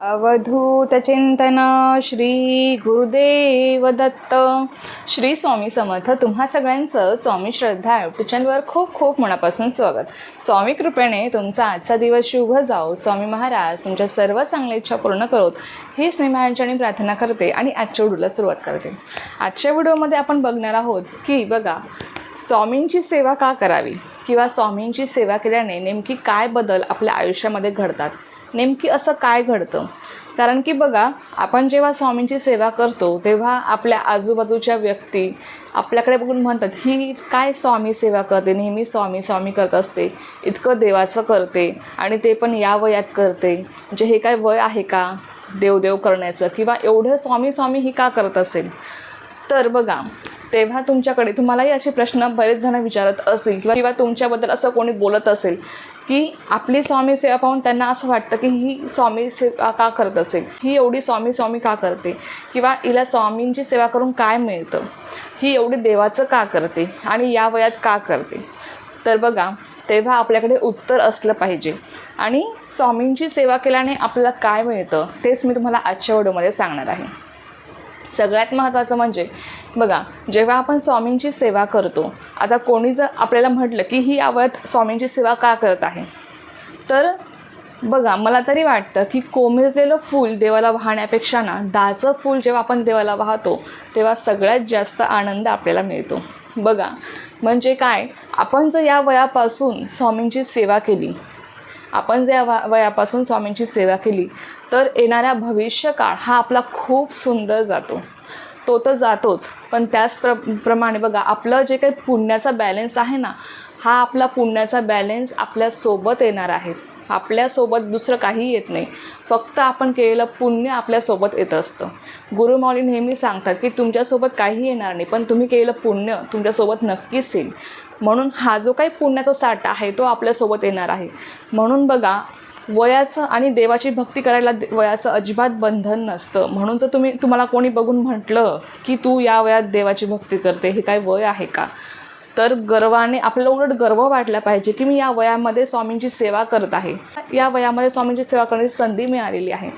अवधूत चिंतन श्री गुरुदेव दत्त. श्री स्वामी समर्थ. तुम्हा सगळ्यांचं स्वामी श्रद्धा युट्यूब चॅनलवर खूप खूप मनापासून स्वागत. स्वामी कृपेने तुमचा आजचा दिवस शुभ जाओ स्वामी महाराज तुमच्या सर्व चांगल्या इच्छा पूर्ण करोत. हीच मी महाराजांनी प्रार्थना करते आणि आजच्या व्हिडिओला सुरुवात करते. आजच्या व्हिडिओमध्ये आपण बघणार आहोत की बघा स्वामींची सेवा का करावी? किंवा स्वामींची सेवा केल्याने नेमकी काय बदल आपल्या आयुष्यामध्ये घडतात? नेमकी असं काय घडतं? कारण की बघा आपण जेव्हा स्वामींची सेवा करतो तेव्हा आपल्या आजूबाजूच्या व्यक्ती आपल्याकडे बघून म्हणतात ही काय स्वामी सेवा करते? नेहमी स्वामी स्वामी करत असते. इतकं देवाचं करते आणि ते पण या वयात करते. म्हणजे हे काय वय आहे का? देवदेव करण्याचं. किंवा एवढं स्वामी स्वामी ही का करत असेल? तर बघा तेव्हा तुमच्याकडे तुम्हालाही असे प्रश्न बरेच जण विचारत असतील किंवा किंवा तुमच्याबद्दल असं कोणी बोलत असेल की आपली स्वामी सेवा पाहून त्यांना असं वाटतं की ही स्वामी सेवा का करत असेल? ही एवढी स्वामी स्वामी का करते? किंवा हिला स्वामींची सेवा करून काय मिळतं? ही एवढी देवाचं का करते? आणि या वयात का करते? तर बघा तेव्हा आपल्याकडे उत्तर असलं पाहिजे. आणि स्वामींची सेवा केल्याने आपल्याला काय मिळतं? तेच मी तुम्हाला आजच्या व्हिडिओमध्ये सांगणार आहे. सगळ्यात महत्त्वाचं म्हणजे बघा जेव्हा आपण स्वामींची सेवा करतो आता कोणी जर आपल्याला म्हटलं की ही आवत स्वामींची सेवा का करत आहे? तर बघा मला तरी वाटतं की कोमेजलेलं फूल देवाला वाहण्यापेक्षा ना दाचं फूल जेव्हा आपण देवाला वाहतो तेव्हा सगळ्यात जास्त आनंद आपल्याला मिळतो. बघा म्हणजे काय? आपण जर या वयापासून स्वामींची सेवा केली आपण जे वयापासून स्वामींची सेवा केली तर येणाऱ्या भविष्यकाळ हा आपला खूप सुंदर जातो. तो तर जातोच पण त्याच प्र प्रमाणे बघा आपलं जे काही पुण्याचा बॅलेन्स आहे ना हा आपला पुण्याचा बॅलेन्स आपल्यासोबत येणार आहे. आपल्यासोबत दुसरं काही येत नाही. फक्त आपण केलेलं पुण्य आपल्यासोबत येत असतं. गुरुमौली नेहमी सांगतात की तुमच्यासोबत काही येणार नाही पण तुम्ही केलेलं पुण्य तुमच्यासोबत नक्कीच येईल. म्हणून हा जो काही पुण्याचा साठा आहे तो आपल्यासोबत येणार आहे. म्हणून बघा वयाचं आणि देवाची भक्ती करायला दे- वयाचं अजिबात बंधन नसतं. म्हणून जर तुम्ही तुम्हाला कोणी बघून म्हटलं की तू या वयात देवाची भक्ती करते हे काय वय आहे का? तर गर्वाने आपल्याला उलट गर्व वाटला पाहिजे की मी या वयामध्ये स्वामींची सेवा करत आहे. या वयामध्ये स्वामींची सेवा करण्याची संधी मिळालेली आहे.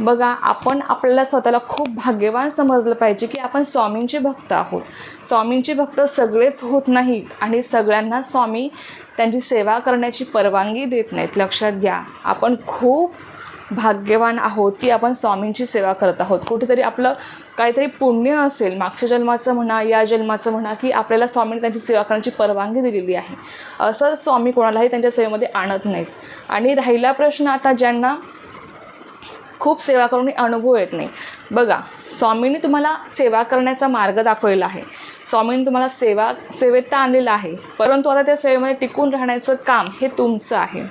बघा आपण आपल्याला स्वतःला खूप भाग्यवान समजलं पाहिजे की आपण स्वामींचे भक्त आहोत. स्वामींचे भक्त सगळेच होत नाहीत आणि सगळ्यांना स्वामी त्यांची सेवा करण्याची परवानगी देत नाहीत. लक्षात घ्या आपण खूप भाग्यवान आहोत की आपण स्वामींची सेवा करत आहोत. कुठेतरी आपलं काहीतरी पुण्य असेल मागच्या जन्माचं म्हणा या जन्माचं म्हणा की आपल्याला स्वामीने त्यांची सेवा करण्याची परवानगी दिलेली आहे. असं स्वामी कोणालाही त्यांच्या सेवेमध्ये आणत नाहीत. आणि राहिला प्रश्न आता ज्यांना खूप सेवा करून अनुभव येत नाही. बघा स्वामींनी तुम्हाला सेवा करण्याचा मार्ग दाखवलेला आहे. स्वामींनी तुम्हाला सेवा सेवेत तर आणलेला आहे. परंतु आता त्या सेवेमध्ये टिकून राहण्याचं काम हे तुमचं आहे.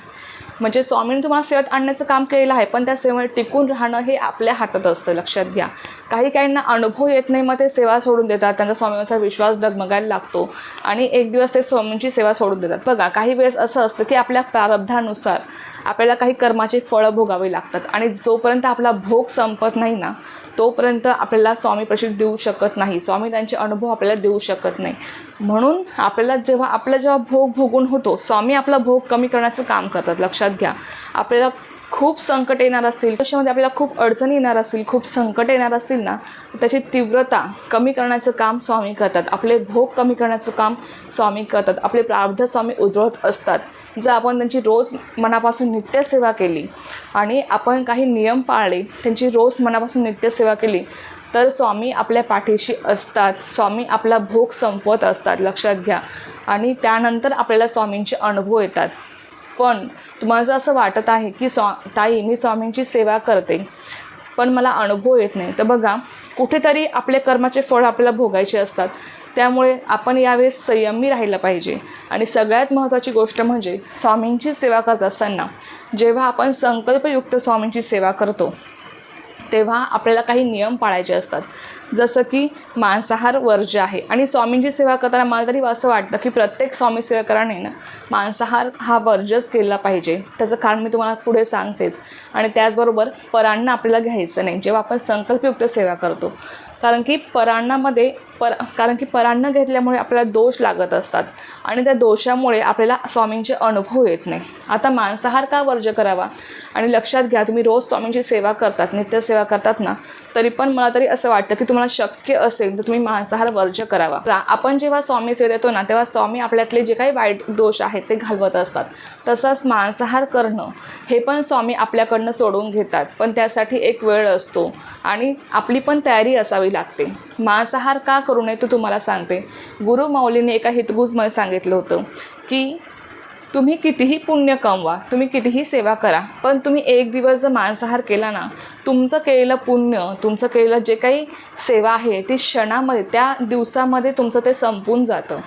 म्हणजे स्वामींनी तुम्हाला सेवेत आणण्याचं काम केलेलं आहे पण त्या सेवेमध्ये टिकून राहणं हे आपल्या हातात असतं लक्षात घ्या. काही काहींना अनुभव येत नाही मग ते सेवा सोडून देतात. त्यांचा स्वामींचा विश्वास डगमगायला लागतो आणि एक दिवस ते स्वामींची सेवा सोडून देतात. बघा काही वेळेस असं असतं की आपल्या प्रारब्धानुसार आपल्याला काही कर्माचे फळं भोगावे लागतात. आणि जोपर्यंत आपला भोग संपत नाही ना तोपर्यंत आपल्याला स्वामी प्रसिद्ध देऊ शकत नाही. स्वामी त्यांचे अनुभव आपल्याला देऊ शकत नाही. म्हणून आपल्याला जेव्हा आपला जेव्हा भोग भोगून होतो स्वामी आपला भोग कमी करण्याचं काम करतात. लक्षात घ्या. आपल्याला खूप संकट येणार असतील कशामध्ये आपल्याला खूप अडचणी येणार असतील खूप संकट येणार असतील ना त्याची तीव्रता कमी करण्याचं काम स्वामी करतात. आपले भोग कमी करण्याचं काम स्वामी करतात. आपले प्रार्थ स्वामी उजळत असतात. जर आपण त्यांची रोज मनापासून नित्यसेवा केली आणि आपण काही नियम पाळले त्यांची रोज मनापासून नित्यसेवा केली तर स्वामी आपल्या पाठीशी असतात. स्वामी आपला भोग संपवत असतात. लक्षात घ्या. आणि त्यानंतर आपल्याला स्वामींचे अनुभव येतात. पण तुम्हाला जर असं वाटत आहे की स्वा ताई मी स्वामींची सेवा करते पण मला अनुभव येत नाही. तर बघा कुठेतरी आपल्या कर्माचे फळ आपल्याला भोगायचे असतात. त्यामुळे आपण यावेळेस संयमी राहिलं पाहिजे. आणि सगळ्यात महत्त्वाची गोष्ट म्हणजे स्वामींची सेवा करत असताना जेव्हा आपण संकल्पयुक्त स्वामींची सेवा करतो तेव्हा आपल्याला काही नियम पाळायचे असतात. जसं की मांसाहार वर्ज्य आहे. आणि स्वामींची सेवा करताना मला तरी असं वाटतं की प्रत्येक स्वामी सेवकाने ना मांसाहार हा वर्जच केला पाहिजे. त्याचं कारण मी तुम्हाला पुढे सांगतेच. आणि त्याचबरोबर परांना आपल्याला घ्यायचं नाही जेव्हा आपण संकल्पयुक्त सेवा करतो. कारण की परांणामध्ये पर कारण की परान्न घेतल्यामुळे आपल्याला दोष लागत असतात. आणि त्या दोषामुळे आपल्याला स्वामींचे अनुभव येत नाही. आता मांसाहार का वर्ज करावा? आणि लक्षात घ्या तुम्ही रोज स्वामींची सेवा करतात नित्यसेवा करतात ना तरी पण मला तरी असं वाटतं की तुम्हाला शक्य असेल तर तुम्ही मांसाहार वर्ज्य करावा. का आपण जेव्हा स्वामी सेवेत येतो ना तेव्हा स्वामी आपल्यातले जे काही वाईट दोष आहेत ते घालवत असतात. तसंच मांसाहार करणं हे पण स्वामी आपल्याकडनं सोडून घेतात. पण त्यासाठी एक वेळ असतो आणि आपली पण तयारी असावी लागते. मांसाहार का करू नये तो तुम्हाला सांगते. गुरु माऊलीने एका हितगुजमध्ये सांगितलं होतं की तुम्ही कितीही पुण्य कमवा तुम्ही कितीही सेवा करा पण तुम्ही एक दिवस जर मांसाहार केला ना तुमचं केलेलं पुण्य तुमचं केलेलं जे काही सेवा आहे ती क्षणामध्ये त्या दिवसामध्ये तुमचं ते संपून जातं.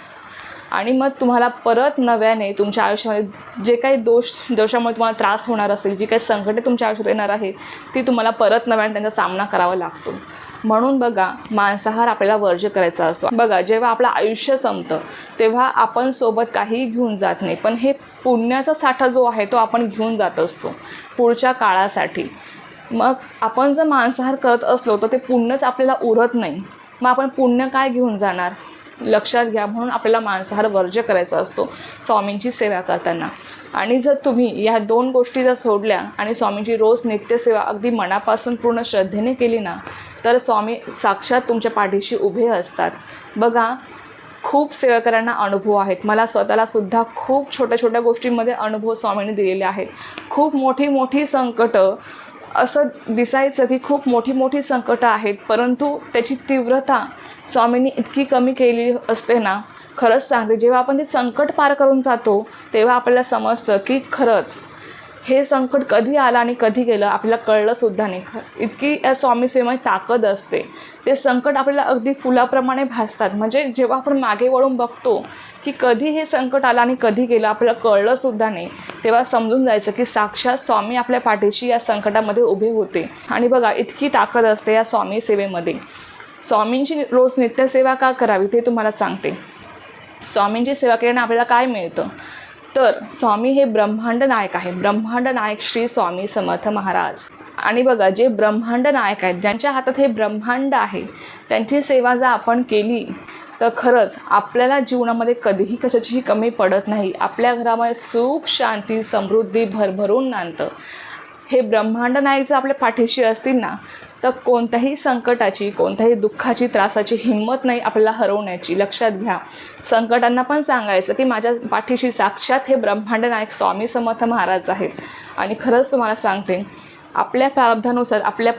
आणि मग तुम्हाला परत नव्याने तुमच्या आयुष्यामध्ये जे काही दोष दोषामुळे तुम्हाला त्रास होणार असेल जी काही संकटे तुमच्या आयुष्यात येणार आहे ती तुम्हाला परत नव्याने त्यांचा सामना करावा लागतो. म्हणून बघा मांसाहार आपल्याला वर्ज्य करायचा असतो. बघा जेव्हा आपलं आयुष्य संपतं तेव्हा आपण सोबत काहीही घेऊन जात नाही. पण हे पुण्याचा साठा जो आहे तो आपण घेऊन जात असतो पुढच्या काळासाठी. मग आपण जर मांसाहार करत असलो तर ते पुण्यच आपल्याला उरत नाही. मग आपण पुण्य काय घेऊन जाणार? लक्षात घ्या म्हणून आपल्याला मांसाहार वर्ज्य करायचा असतो स्वामींची सेवा करताना. आणि जर तुम्ही या दोन गोष्टी जर सोडल्या आणि स्वामींची रोज नित्यसेवा अगदी मनापासून पूर्ण श्रद्धेने केली ना तर स्वामी साक्षात तुमच्या पाठीशी उभे असतात. बघा खूप सेवकऱ्यांना अनुभव आहेत. मला स्वतःला सुद्धा खूप छोट्या छोट्या गोष्टींमध्ये अनुभव स्वामींनी दिलेले आहेत. खूप मोठी मोठी संकटं असं दिसायचं की खूप मोठी मोठी संकटं आहेत परंतु त्याची तीव्रता स्वामींनी इतकी कमी केली असते ना खरंच सांगते जेव्हा आपण ते संकट पार करून जातो तेव्हा आपल्याला समजतं की खरंच हे संकट कधी आलं आणि कधी गेलं आपल्याला कळलंसुद्धा नाही ख इतकी या स्वामी सेवेमध्ये ताकद असते. ते संकट आपल्याला अगदी फुलाप्रमाणे भासतात. म्हणजे जेव्हा आपण मागे वळून बघतो की कधी हे संकट आलं आणि कधी गेलं आपल्याला कळलंसुद्धा नाही. तेव्हा समजून जायचं की साक्षात स्वामी आपल्या पाठीशी या संकटामध्ये उभे होते. आणि बघा इतकी ताकद असते या स्वामी सेवेमध्ये. स्वामींची रोज नित्यसेवा का करावी ते तुम्हाला सांगते. स्वामींची सेवा केल्याने आपल्याला काय मिळतं? तर स्वामी हे ब्रह्मांड नायक आहे. ब्रह्मांड नायक श्री स्वामी समर्थ महाराज. आणि बघा जे ब्रह्मांड नायक आहेत ज्यांच्या हातात हे ब्रह्मांड आहे त्यांची सेवा जर आपण केली तर खरंच आपल्याला जीवनामध्ये कधीही कशाचीही कमी पडत नाही. आपल्या घरामध्ये सुख शांती समृद्धी भरभरून नांदतं. हे ब्रह्मांड नायक जर आपल्या पाठीशी असतील ना तर कोणत्याही संकटाची कोणत्याही दुःखाची त्रासाची हिंमत नाही आपल्याला हरवण्याची. लक्षात घ्या. संकटांना पण सांगायचं की माझ्या पाठीशी साक्षात हे ब्रह्मांड नायक स्वामी समर्थ महाराज आहेत. आणि खरंच तुम्हाला सांगते आपल्या प्रारब्धानुसार आपल्या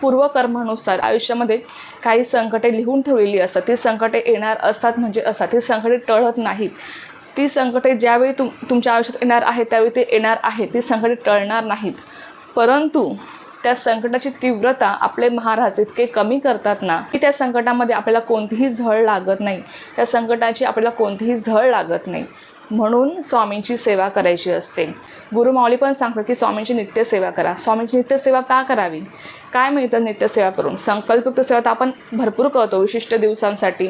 पूर्वकर्मानुसार आयुष्यामध्ये काही संकटे लिहून ठेवलेली असतात. ती संकटे येणार असतात म्हणजे असतात. ती संकटे टळत नाहीत. ती संकटे ज्यावेळी तुम तुमच्या आयुष्यात येणार आहेत त्यावेळी ते येणार आहेत. ती संकटे टळणार नाहीत. परंतु त्या संकटाची तीव्रता आपले महाराज इतके कमी करतात ना की त्या संकटामध्ये आपल्याला कोणतीही झळ लागत नाही. त्या संकटाची आपल्याला कोणतीही झळ लागत नाही. म्हणून स्वामींची सेवा करायची असते. गुरुमाऊली पण सांगतात की स्वामींची नित्यसेवा करा. स्वामींची नित्यसेवा का करावी? काय मिळतं नित्यसेवा करून? संकल्पयुक्त सेवा तर आपण भरपूर करतो विशिष्ट दिवसांसाठी.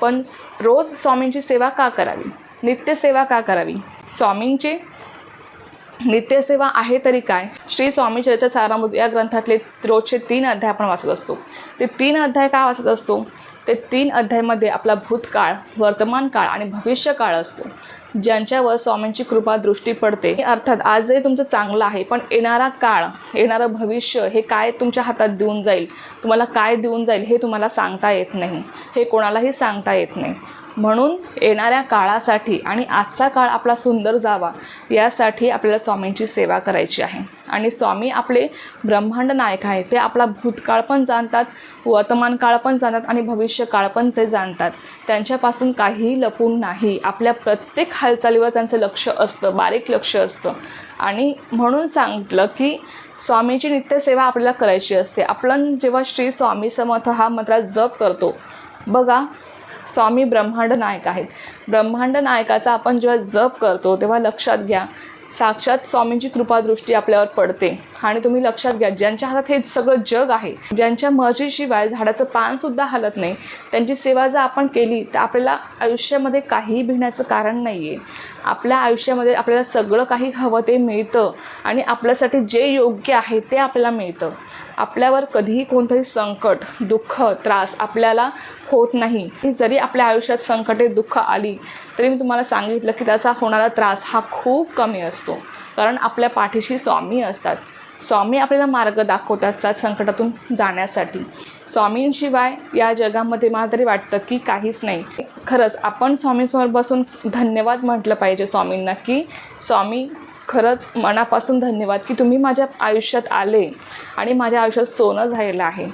पण रोज स्वामींची सेवा का करावी? नित्यसेवा का करावी? स्वामींची नित्यसेवा आहे तरी काय? श्री स्वामी चरित्र सारामृत या ग्रंथातले रोजचे तीन अध्याय आपण वाचत असतो. ते तीन अध्याय का वाचत असतो? ते तीन अध्यायामध्ये आपला भूतकाळ वर्तमान काळ आणि भविष्य काळ असतो. ज्यांच्यावर स्वामींची कृपा दृष्टी पडते अर्थात आजही तुमचं चांगलं आहे पण येणारा काळ येणारं भविष्य हे काय तुमच्या हातात देऊन जाईल? तुम्हाला काय देऊन जाईल हे तुम्हाला सांगता येत नाही. हे कोणालाही सांगता येत नाही. म्हणून येणाऱ्या काळासाठी आणि आजचा काळ आपला सुंदर जावा यासाठी आपल्याला स्वामींची सेवा करायची आहे. आणि स्वामी आपले ब्रह्मांड नायक आहे ते आपला भूतकाळ पण जाणतात वर्तमान काळ पण जाणतात आणि भविष्य काळ पण ते जाणतात. त्यांच्यापासून काहीही लपून नाही. आपल्या प्रत्येक हालचालीवर त्यांचं लक्ष असतं बारीक लक्ष असतं. आणि म्हणून सांगितलं की स्वामीची नित्यसेवा आपल्याला करायची असते. आपण जेव्हा श्री स्वामी समर्थ हा मंत्र जप करतो बघा स्वामी ब्रह्मांड नायक आहेत. ब्रह्मांड नायकाचा आपण जेव्हा जप करतो तेव्हा लक्षात घ्या साक्षात स्वामींची कृपादृष्टी आपल्यावर पडते. आणि तुम्ही लक्षात घ्या ज्यांच्या हातात हे सगळं जग आहे ज्यांच्या मर्जीशिवाय झाडाचं पानसुद्धा हलत नाही त्यांची सेवा जर आपण केली तर आपल्याला आयुष्यामध्ये काहीही भिण्याचं कारण नाही आहे आपल्या आयुष्यामध्ये आपल्याला सगळं काही हवं ते मिळतं आणि आपल्यासाठी जे योग्य आहे ते आपल्याला मिळतं. आपल्यावर कधीही कोणतंही संकट दुःख त्रास आपल्याला होत नाही. जरी आपल्या आयुष्यात संकटे दुःख आली तरी मी तुम्हाला सांगितलं की त्याचा होणारा त्रास हा खूप कमी असतो. कारण आपल्या पाठीशी स्वामी असतात. स्वामी आपल्याला मार्ग दाखवत असतात संकटातून जाण्यासाठी. स्वामींशिवाय या जगामध्ये मला तरी वाटतं की काहीच नाही. खरंच आपण स्वामींसमोर बसून धन्यवाद म्हटलं पाहिजे स्वामींना की स्वामी खरंच मनापासून धन्यवाद की तुम्ही माझ्या आयुष्यात आले आणि माझ्या आयुष्यात सोनं झालेलं आहे.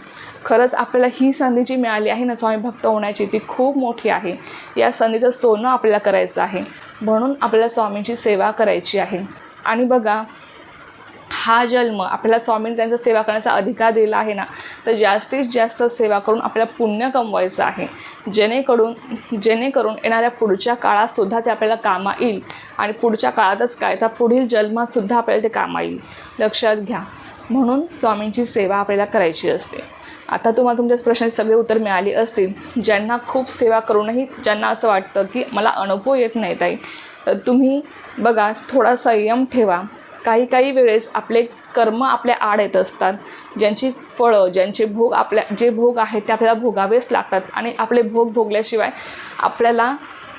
खरंच आपल्याला ही संधी जी मिळाली आहे ना स्वामी भक्त होण्याची ती खूप मोठी आहे. या संधीचं सोनं आपल्याला करायचं आहे. म्हणून आपल्याला स्वामींची सेवा करायची आहे. आणि बघा हा जन्म आपल्याला स्वामीने त्यांचा सेवा करण्याचा अधिकार दिला आहे ना तर जास्तीत जास्त सेवा करून आपल्याला पुण्य कमवायचं आहे. जेणेकरून जेणेकरून येणाऱ्या पुढच्या काळातसुद्धा ते आपल्याला कामा येईल. आणि पुढच्या काळातच काय तर पुढील जन्मातसुद्धा आपल्याला ते कामा येईल. लक्षात घ्या. म्हणून स्वामींची सेवा आपल्याला करायची असते. आता तुम्हाला तुमच्या प्रश्नाची सगळे उत्तर मिळाली असतील. ज्यांना खूप सेवा करूनही ज्यांना असं वाटतं की मला अनुभव येत नाही ताई तर तुम्ही बघा थोडा संयम ठेवा. काही काही वेळेस आपले कर्म आपल्या आड येत असतात. ज्यांची फळं ज्यांचे भोग आपल्या जे भोग आहेत ते आपल्याला भोगावेच लागतात. आणि आपले भोग भोगल्याशिवाय आपल्याला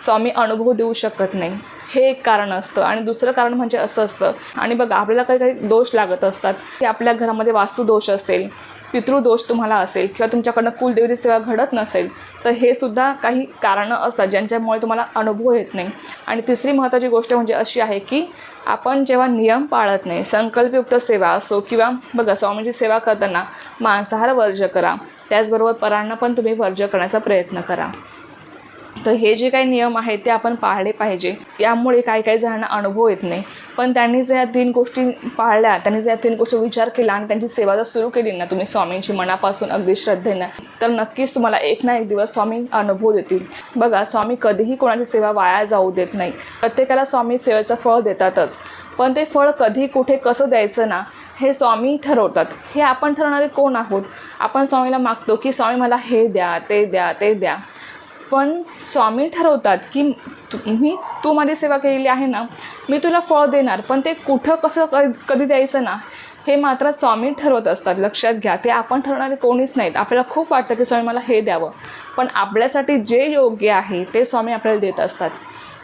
स्वामी अनुभव देऊ शकत नाही. हे एक कारण असतं. आणि दुसरं कारण म्हणजे असं असतं. आणि बघा आपल्याला काही काही दोष लागत असतात. की आपल्या घरामध्ये वास्तुदोष असेल पितृदोष तुम्हाला असेल किंवा तुमच्याकडनं कुलदेवती सेवा घडत नसेल तर हे सुद्धा काही कारणं असतात ज्यांच्यामुळे तुम्हाला अनुभव येत नाही. आणि तिसरी महत्त्वाची गोष्ट म्हणजे अशी आहे की आपण जेव्हा नियम पाळत नाही संकल्पयुक्त सेवा असो किंवा बघा स्वामीची सेवा करताना मांसाहार वर्ज करा. त्याचबरोबर परांना पण तुम्ही वर्ज करण्याचा प्रयत्न करा. तर हे जे काही नियम आहेत ते आपण पाळले पाहिजे. यामुळे काही काही जणांना अनुभव येत नाही. पण त्यांनी जर या तीन गोष्टी पाळल्या त्यांनी जर या तीन गोष्टी विचार केला आणि त्यांची सेवा जर सुरू केली ना तुम्ही स्वामींची मनापासून अगदी श्रद्धेनं तर नक्कीच तुम्हाला एक ना एक दिवस स्वामी अनुभव देतील. बघा स्वामी कधीही कोणाची सेवा वाया जाऊ देत नाही. प्रत्येकाला स्वामी सेवेचं फळ देतातच. पण ते फळ कधी कुठे कसं द्यायचं ना हे स्वामी ठरवतात. हे आपण ठरवणारे कोण आहोत? आपण स्वामीला मागतो की स्वामी मला हे द्या ते द्या ते द्या. पण स्वामी ठरवतात की तुम्ही तू माझी सेवा केलेली आहे ना मी तुला फळ देणार पण ते कुठं कसं क कधी द्यायचं ना हे मात्र स्वामी ठरवत असतात. लक्षात घ्या ते आपण ठरवणारे कोणीच नाहीत. आपल्याला खूप वाटतं की स्वामी मला हे द्यावं. पण आपल्यासाठी जे योग्य आहे ते स्वामी आपल्याला देत असतात.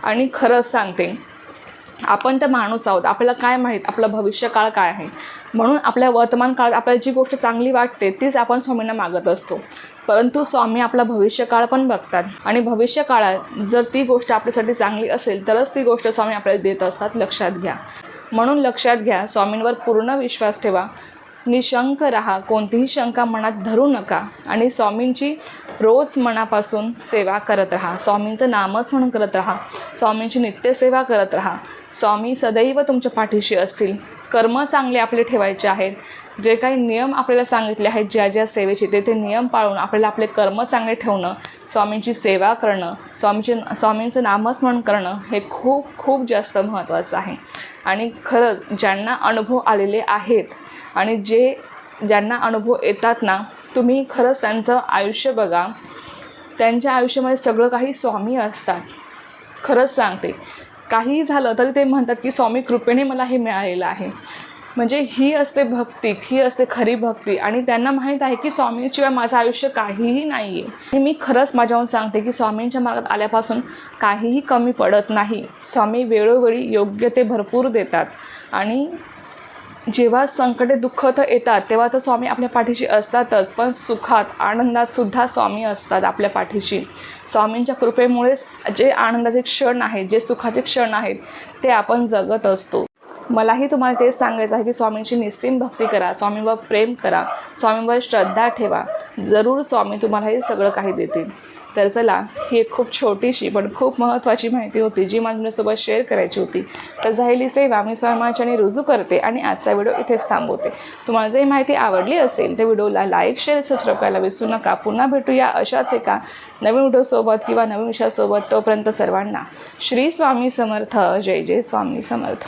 आणि खरंच सांगते आपण तर माणूस आहोत. आपल्याला काय माहीत? आपलं भविष्यकाळ काय आहे? म्हणून आपल्या वर्तमान काळात आपल्याला जी गोष्ट चांगली वाटते तीच आपण स्वामींना मागत असतो. परंतु स्वामी आपला भविष्यकाळ पण बघतात. आणि भविष्यकाळात जर ती गोष्ट आपल्यासाठी चांगली असेल तरच ती गोष्ट स्वामी आपल्याला देत असतात. लक्षात घ्या. म्हणून लक्षात घ्या स्वामींवर पूर्ण विश्वास ठेवा. निशंक राहा कोणतीही शंका मनात धरू नका. आणि स्वामींची रोज मनापासून सेवा करत राहा. स्वामींचं नामच म्हणून करत राहा. स्वामींची नित्यसेवा करत राहा. स्वामी सदैव तुमच्या पाठीशी असतील. कर्म चांगले आपले ठेवायचे आहेत. जे काही नियम आपल्याला सांगितले आहेत ज्या ज्या सेवेचे ते ते नियम पाळून आपल्याला आपले कर्म चांगले ठेवणं स्वामींची सेवा करणं स्वामीचे स्वामींचं नामस्मरण करणं हे खूप खूप जास्त महत्त्वाचं आहे. आणि खरंच ज्यांना अनुभव आलेले आहेत आणि जे ज्यांना अनुभव येतात ना तुम्ही खरंच त्यांचं आयुष्य बघा. त्यांच्या आयुष्यामध्ये सगळं काही स्वामी असतात. खरंच सांगते. काहीही झालं तरी ते म्हणतात की स्वामी कृपेने मला हे मिळालेलं आहे. म्हणजे ही असते भक्ती ही असते खरी भक्ती. आणि त्यांना माहीत आहे की स्वामींशिवाय माझं आयुष्य काहीही नाही आहे आणि मी खरंच माझ्याहून सांगते की स्वामींच्या मार्गात आल्यापासून काहीही कमी पडत नाही. स्वामी वेळोवेळी योग्य ते भरपूर देतात. आणि जेव्हा संकटे दुःख तर येतात तेव्हा तर स्वामी आपल्या पाठीशी असतातच. पण सुखात आनंदात सुद्धा स्वामी असतात आपल्या पाठीशी. स्वामींच्या कृपेमुळेच जे आनंदाचे क्षण आहेत जे सुखाचे क्षण आहेत ते आपण जगत असतो. मलाही तुम्हाला तेच सांगायचं आहे की स्वामींची निस्सीम भक्ती करा स्वामींवर प्रेम करा स्वामींवर श्रद्धा ठेवा. जरूर स्वामी तुम्हाला हे सगळं काही देतील. तर चला ही एक खूप छोटीशी पण खूप महत्त्वाची माहिती होती जी मला तुमच्यासोबत शेअर करायची होती. तर झालेली सेवा मी स्वामींच्याने रुजू करते आणि आजचा व्हिडिओ इथेच थांबवते. तुम्हाला जर ही माहिती आवडली असेल तर व्हिडिओला लाईक शेअर सबस्क्राईब करायला विसरू नका. पुन्हा भेटूया अशाच एका नवीन व्हिडिओसोबत किंवा नवीन विषयासोबत. तोपर्यंत सर्वांना श्री स्वामी समर्थ. जय जय स्वामी समर्थ.